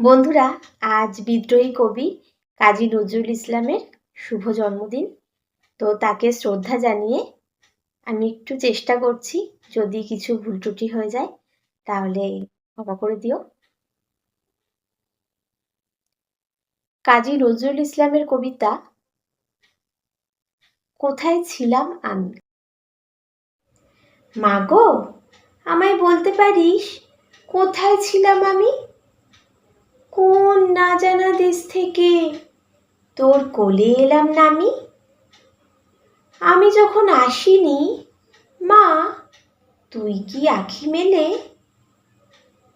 বন্ধুরা, আজ বিদ্রোহী কবি কাজী নজরুল ইসলামের শুভ জন্মদিন। তো তাকে শ্রদ্ধা জানিয়ে আমি একটু চেষ্টা করছি, যদি কিছু ভুল ত্রুটি হয়ে যায়, তাহলে ক্ষমা করে দিও। কাজী নজরুল ইসলামের কবিতা, কোথায় ছিলাম আমি? মাগো আমায় বলতে পারিস, কোথায় ছিলাম আমি? কোন না জানা দেশ থেকে। তোর কোলে এলাম নামি আমি? যখন আসিনি, মা, তুই কি আখি মেলে?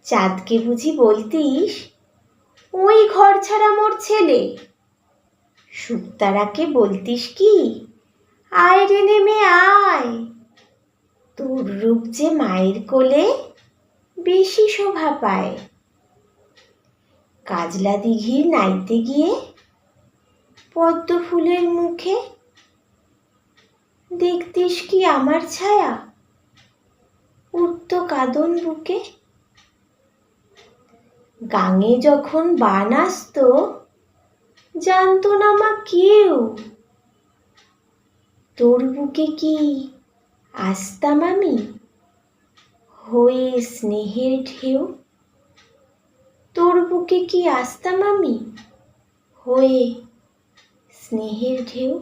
চাঁদকে বুঝি বলতিস, ওই ঘর ছাড়া মোর ছেলে। শুক্তারাকে বলতিস কি, আয় রে নেমে আয়। তোর রূপ যে মায়ের কোলে, বেশি শোভা পায়। কাজলা দিঘির নাইতে গিয়ে পদ্ম ফুলের মুখে, দেখতিস কি আমার ছায়া? উঠত কাদন বুকে। গাঙে যখন বান আসতো, জানতো না মা কেউ। তোর বুকে কি আসতাম আমি? হয়ে স্নেহের ঢেউ। তোর বুকে কি আসতাম আমি হয়ে স্নেহের ঢেউ